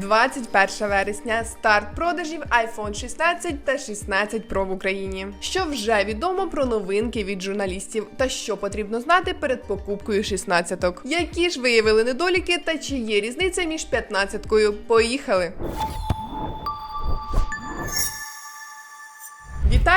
21 вересня старт продажів iPhone 16 та 16 Pro в Україні. Що вже відомо про новинки від журналістів та що потрібно знати перед покупкою 16-ок. Які ж виявили недоліки та чи є різниця між 15-кою? Поїхали!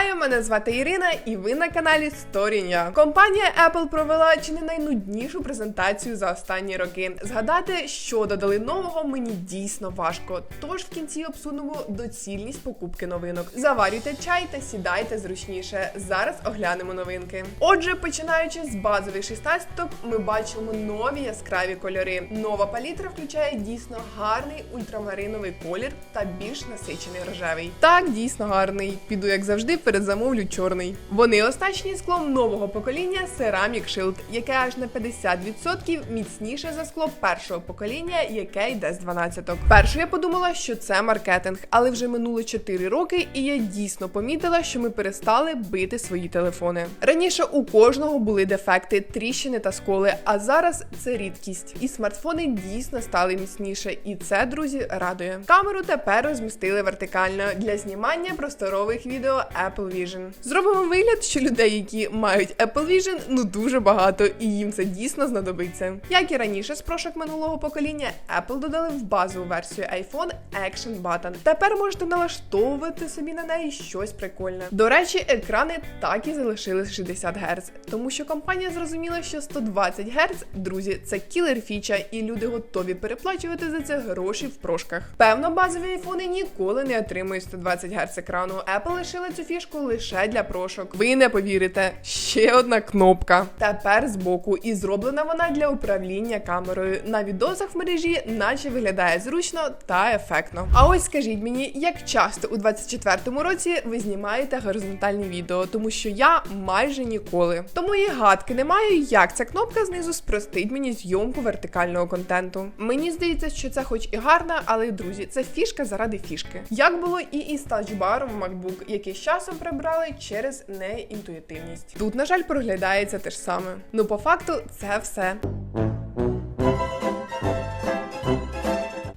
Вітаю, мене звати Ірина, і ви на каналі Сторіння. Компанія Apple провела чи не найнуднішу презентацію за останні роки. Згадати, що додали нового, мені дійсно важко. Тож в кінці обсунемо доцільність покупки новинок. Заварюйте чай та сідайте зручніше. Зараз оглянемо новинки. Отже, починаючи з базових 16 ми бачимо нові яскраві кольори. Нова палітра включає дійсно гарний ультрамариновий колір та більш насичений рожевий. Так, дійсно гарний. Піду як завжди передзамовлю чорний. Вони оснащені склом нового покоління Ceramic Shield, яке аж на 50% міцніше за скло першого покоління, яке йде з 12-ок. Перше я подумала, що це маркетинг, але вже минуло 4 роки, і я дійсно помітила, що ми перестали бити свої телефони. Раніше у кожного були дефекти, тріщини та сколи, а зараз це рідкість. І смартфони дійсно стали міцніше. І це, друзі, радує. Камеру тепер розмістили вертикально для знімання просторових відео Apple Vision. Зробимо вигляд, що людей, які мають Apple Vision, ну дуже багато, і їм це дійсно знадобиться. Як і раніше з прошок минулого покоління, Apple додали в базову версію iPhone Action Button. Тепер можете налаштовувати собі на неї щось прикольне. До речі, екрани так і залишили 60 Гц, тому що компанія зрозуміла, що 120 Гц, друзі, це кілер фіча, і люди готові переплачувати за це гроші в прошках. Певно, базові айфони ніколи не отримують 120 Гц екрану. Apple лишили цю фішку лише для прошок. Ви не повірите, ще одна кнопка. Тепер збоку, і зроблена вона для управління камерою. На відосах в мережі, наче виглядає зручно та ефектно. А ось скажіть мені, як часто у 24-му році ви знімаєте горизонтальні відео, тому що я майже ніколи. Тому і гадки не маю, як ця кнопка знизу спростить мені зйомку вертикального контенту. Мені здається, що це хоч і гарна, але друзі, це фішка заради фішки. Як було і із тачбаром в MacBook, який з часом прибрали через неінтуїтивність. Тут, на жаль, проглядається те ж саме. Ну, по факту, це все.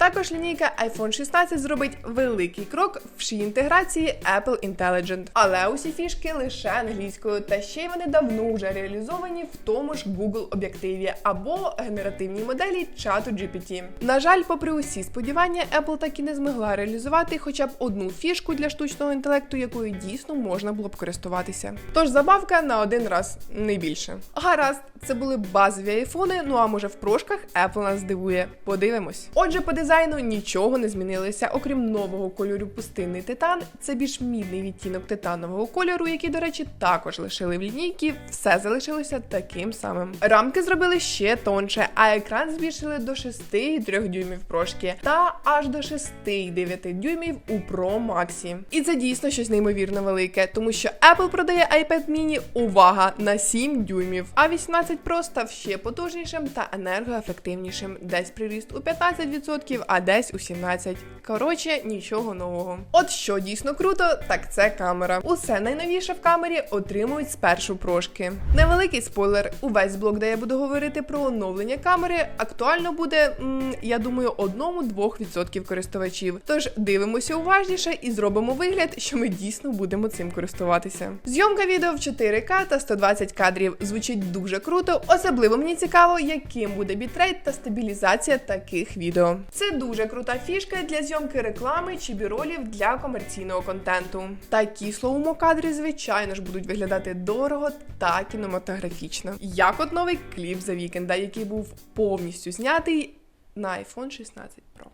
Також лінійка iPhone 16 зробить великий крок в ші інтеграції Apple Intelligent. Але усі фішки лише англійською, та ще й вони давно вже реалізовані в тому ж Google об'єктиві або генеративній моделі чату GPT. На жаль, попри усі сподівання, Apple так і не змогла реалізувати хоча б одну фішку для штучного інтелекту, якою дійсно можна було б користуватися. Тож забавка на один раз не більше. Гаразд, це були базові айфони. Ну а може в прошках Apple нас здивує. Подивимось. Отже, по дизайну нічого не змінилося, окрім нового кольору пустинний титан. Це більш мідний відтінок титанового кольору, який, до речі, також лишили в лінійці. Все залишилося таким самим. Рамки зробили ще тонше, а екран збільшили до 6,3 дюймів прошки та аж до 6,9 дюймів у Pro Max. І це дійсно щось неймовірно велике, тому що Apple продає iPad mini, увага, на 7 дюймів, а 18 Pro став ще потужнішим та енергоефективнішим. Десь приріст у 15%, а десь у 17%. Коротше, нічого нового. От що дійсно круто, так це камера. Усе найновіше в камері отримують спершу прошки. Невеликий спойлер. Увесь блок, де я буду говорити про оновлення камери, актуально буде, м, я думаю, одному-двох відсотків користувачів. Тож дивимося уважніше і зробимо вигляд, що ми дійсно будемо цим користуватися. Зйомка відео в 4К та 120 кадрів звучить дуже круто. Особливо мені цікаво, яким буде бітрейт та стабілізація таких відео. Це дуже крута фішка для зйомки реклами чи біролів для комерційного контенту. Такі слоумо кадри, звичайно ж, будуть виглядати дорого та кінематографічно. Як от новий кліп за вікенда, який був повністю знятий на iPhone 16 Pro.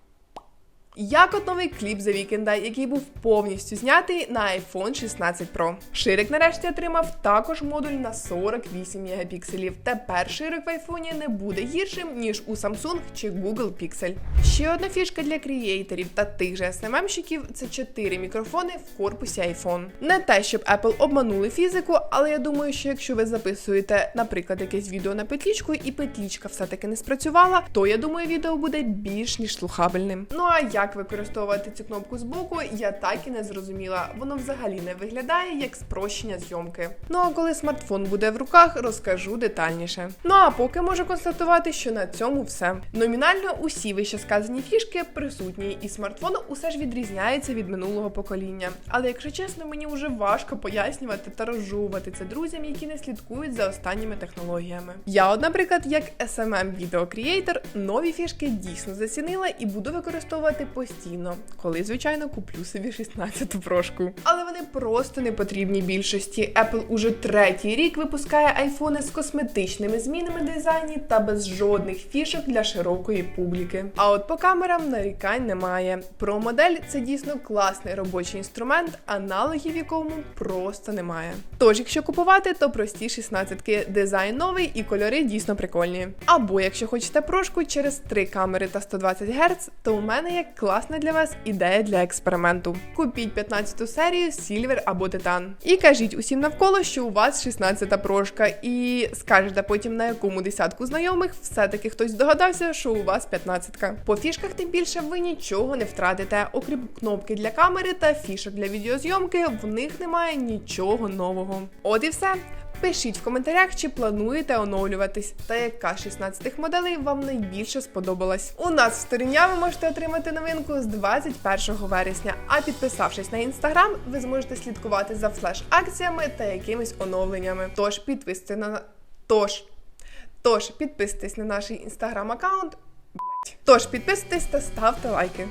Як от новий кліп за вікенда, який був повністю знятий на iPhone 16 Pro. Ширик нарешті отримав також модуль на 48 мегапікселів. Тепер ширик в айфоні не буде гіршим, ніж у Samsung чи Google Pixel. Ще одна фішка для креаторів та тих же SMM-щиків – це 4 мікрофони в корпусі iPhone. Не те, щоб Apple обманули фізику, але я думаю, що якщо ви записуєте, наприклад, якесь відео на петлічку, і петлічка все-таки не спрацювала, то я думаю, відео буде більш ніж слухабельним. Ну а я як використовувати цю кнопку збоку, я так і не зрозуміла. Воно взагалі не виглядає як спрощення зйомки. Ну а коли смартфон буде в руках, розкажу детальніше. Ну а поки можу констатувати, що на цьому все. Номінально усі вище сказані фішки присутні, і смартфон усе ж відрізняється від минулого покоління. Але якщо чесно, мені вже важко пояснювати та розжовувати це друзям, які не слідкують за останніми технологіями. Я, от, наприклад, як smm відеокреатор нові фішки дійсно зацінила і буду використовувати постійно, коли, звичайно, куплю собі 16-ту прошку. Але вони просто не потрібні більшості. Apple уже третій рік випускає айфони з косметичними змінами дизайні та без жодних фішок для широкої публіки. А от по камерам нарікань немає. Про модель це дійсно класний робочий інструмент, аналогів якому просто немає. Тож, якщо купувати, то прості 16-ки, дизайн новий і кольори дійсно прикольні. Або якщо хочете прошку через три камери та 120 Гц, то у мене є класна для вас ідея для експерименту. Купіть 15-ту серію Silver або Titan. І кажіть усім навколо, що у вас 16-та прошка, і скажете потім на якому десятку знайомих все-таки хтось здогадався, що у вас 15-ка. По фішках тим більше ви нічого не втратите, окрім кнопки для камери та фішок для відеозйомки, в них немає нічого нового. От і все. Пишіть в коментарях, чи плануєте оновлюватись, та яка з 16 моделей вам найбільше сподобалась. У нас в сторіння ви можете отримати новинку з 21 вересня. А підписавшись на інстаграм, ви зможете слідкувати за флеш-акціями та якимись оновленнями. Тож підписуйтесь на тож. Тож підписуйтесь на наш інстаграм аккаунт. Тож підписуйтесь та ставте лайки.